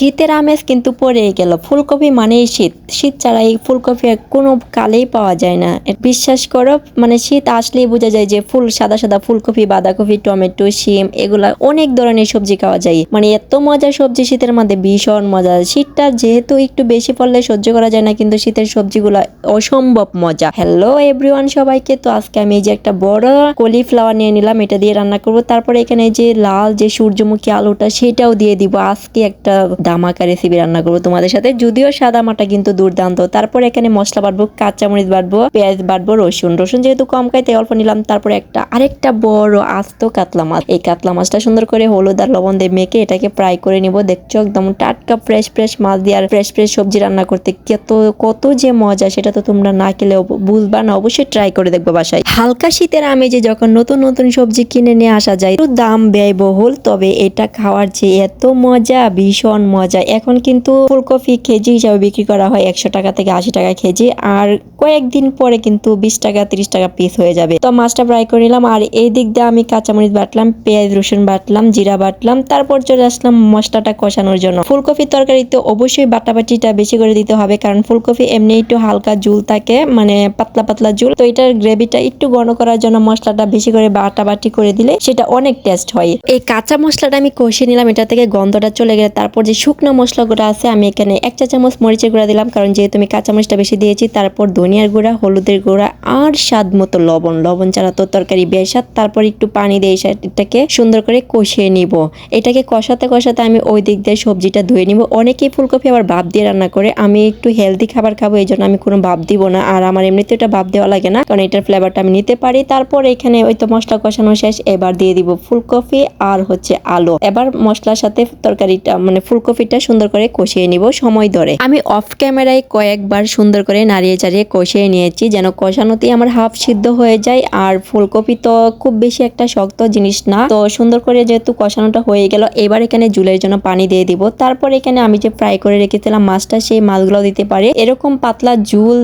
শীতের আমেজ কিন্তু পড়েই গেল। ফুলকপি মানেই শীত। শীত ছাড়া এই ফুলকপি কোনো কালেই পাওয়া যায় না। বিশ্বাস করো মানে শীত আসলেই বোঝা যায় যে ফুল, সাদা সাদা ফুলকপি, বাঁধাকপি, টমেটো, শিম, এগুলা অনেক ধরনের সবজি খাওয়া যায়। মানে এত মজা সবজি শীতের মধ্যে, ভীষণ মজা শীতটা যেহেতু একটু বেশি পড়লে সহ্য করা যায় না, কিন্তু শীতের সবজিগুলা অসম্ভব মজা। হ্যালো এভরিওয়ান সবাইকে, তো আজকে আমি এই যে একটা বড় কলিফ্লাওয়ার নিয়ে নিলাম, এটা দিয়ে রান্না করব। তারপরে এখানে যে লাল যে সূর্যমুখী আলুটা, সেটাও দিয়ে দিব। আজকে একটা দামাকা রেসিপি রান্না করব তোমাদের সাথে। যদিও সাদা মাটা কিন্তু দুর্দান্ত। তারপর এখানে মশলা বাটবো কাঁচামরিচ বাটবো, পেঁয়াজ বাটবো, রসুন। রসুন যেহেতু কম খাই তাই অল্প নিলাম, তারপরে একটা আরেকটা বড় আস্ত কাতলা মাছ। এই কাতলা মাছটা সুন্দর করে হলুদ আর লবণ দিয়ে মেখে এটাকে ফ্রাই করে নিব। দেখছ, একদম টাটকা ফ্রেশ ফ্রেশ মাছ দিয়ে আর ফ্রেশ ফ্রেশ সবজি রান্না করতে কত কত যে মজা, সেটা তো তোমরা না খেলে বুঝবা না। অবশ্যই ট্রাই করে দেখব বাসায়। হালকা শীতের আমেজে যখন নতুন নতুন সবজি কিনে নিয়ে আসা যায়, একটু দাম ব্যয়বহুল, তবে এটা খাওয়ার যে এত মজা, ভীষণ মজা। এখন কিন্তু ফুলকপি কেজি হিসাবে বিক্রি করা হয় একশো টাকা থেকে আশি টাকা কেজি। আর কয়েকদিন পরে কিন্তু বিশ টাকা, তিরিশ টাকা পিস হয়ে যাবে। তো মাছটা ফ্রাই করে নিলাম, আর এই দিক দিয়ে আমি কাঁচামরিচ বাটলাম, পেঁয়াজ, রসুন বাটলাম, জিরা বাটলাম, তারপর চলে আসলাম মশলাটা কষানোর জন্য। ফুলকপির তরকারিতে অবশ্যই বাটাবাটিটা বেশি করে দিতে হবে, কারণ ফুলকপি এমনি একটু হালকা ঝুল থাকে মানে পাতলা পাতলা ঝুল। তো এটার গ্রেভিটা একটু ঘন করার জন্য মশলাটা বেশি করে বাটাবাটি করে দিলে সেটা অনেক টেস্ট হয়। এই কাঁচা মশলাটা আমি কষিয়ে নিলাম, এটা থেকে গন্ধটা চলে গেলে তারপর যে শুকনো মশলা মশলাগুলো আছে, আমি এখানে এক চা চামচ মরিচের গুঁড়া দিলাম, কারণ যেহেতু আমি কাঁচা মরিচটা বেশি দিয়েছি, তারপর ধনিয়ার গুঁড়া, হলুদের গুঁড়া আর স্বাদ মতো লবণ। লবণ ছাড়া তো তরকারি বেশাদ তারপর একটু পানি দিয়ে এটাকে সুন্দর করে কষিয়ে নিব। এটাকে কষাতে কষাতে আমি ওই দিক দিয়ে সবজিটা ধুয়ে নিব। অনেকেই ফুলকপি আবার ভাপ দিয়ে রান্না করে। আমি একটু হেলদি খাবার খাব, এই জন্য আমি কোনো ভাপ দিব না। আর আমার এমনিতে এটা ভাপ দেওয়া লাগে না, কারণ এটার ফ্লেভারটা আমি নিতে পারি। তারপর এখানে ওই তো মশলা কষানো শেষ, এবার দিয়ে দিব ফুলকপি আর হচ্ছে আলু। এবার মশলার সাথে তরকারিটা মানে ফুলকপিটা সুন্দর করে কষিয়ে নিব সময় ধরে। আমি অফ ক্যামেরায় কয়েকবার সুন্দর করে নাড়িয়ে চাড়িয়ে কষিয়ে নিয়েছি, যেন কষানোতেই আমার হাফ সিদ্ধ হয়ে যায়। আর ফুলকপি তো খুব বেশি একটা শক্ত জিনিস না। তো সুন্দর করে যেহেতু কষানোটা হয়ে গেল, এবার এখানে জুলের জন্য পানি দিয়ে দিব। তারপর এখানে আমি যে ফ্রাই করে রেখেছিলাম মাছটা, সেই মাছগুলো দিতে পারে। এরকম পাতলা জুল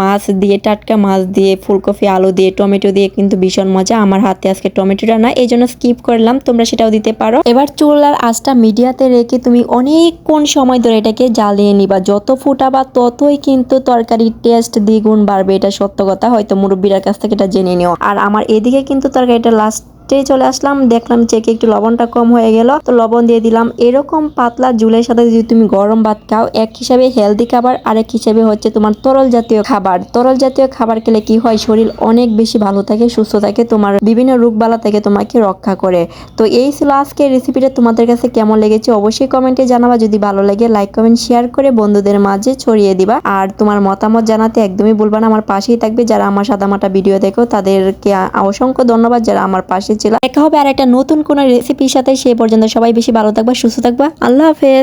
মাছ দিয়ে, টাটকা মাছ দিয়ে, ফুলকপি, আলু দিয়ে, টমেটো দিয়ে কিন্তু ভীষণ মজা। আমার হাতে আজকে টমেটোটা না এই জন্য স্কিপ করলাম, তোমরা সেটাও দিতে পারো। এবার চুলার আঁচটা মিডিয়াতে রেখে তুমি অনেকক্ষণ সময় ধরে এটাকে জ্বালিয়ে নিবা। যত ফুটাবা ততই কিন্তু তরকারির টেস্ট দ্বিগুণ বাড়বে, এটা সত্য কথা। হয়তো মুরব্বীর কাছ থেকে এটা জেনে নিও। আর আমার এদিকে কিন্তু তার তরকারিটা লাস্ট চলে আসলাম, দেখলাম চেকে একটু লবণটা কম হয়ে গেল। তো লবণ দিয়ে দিলাম। এরকম পাতলা জুলের সাথে যদি তুমি গরম ভাত খাও, এক হিসাবে হেলদি খাবার, আরেক হিসাবে হচ্ছে তোমার তরল জাতীয় খাবার। তরল জাতীয় খাবার খেলে কি হয়? শরীর অনেক বেশি ভালো থাকে, সুস্থ থাকে, তোমার বিভিন্ন রোগবালা থেকে তোমাকে রক্ষা করে। তো এই ছিল আজকের রেসিপিটা তোমাদের কাছে কেমন লেগেছে অবশ্যই কমেন্টে জানাবা। যদি ভালো লাগে লাইক কমেন্ট শেয়ার করে বন্ধুদের মাঝে ছড়িয়ে দিবা। আর তোমার মতামত জানাতে একদমই বলবা না। আমার পাশেই থাকবে যারা আমার সাদামাটা ভিডিও দেখো, তাদেরকে অসংখ্য ধন্যবাদ। যারা আমার পাশে ছিল দেখা হবে আর একটা নতুন কোন রেসিপির সাথে। সে পর্যন্ত সবাই বেশি ভালো থাকবা, সুস্থ থাকবা। আল্লাহ হাফেজ।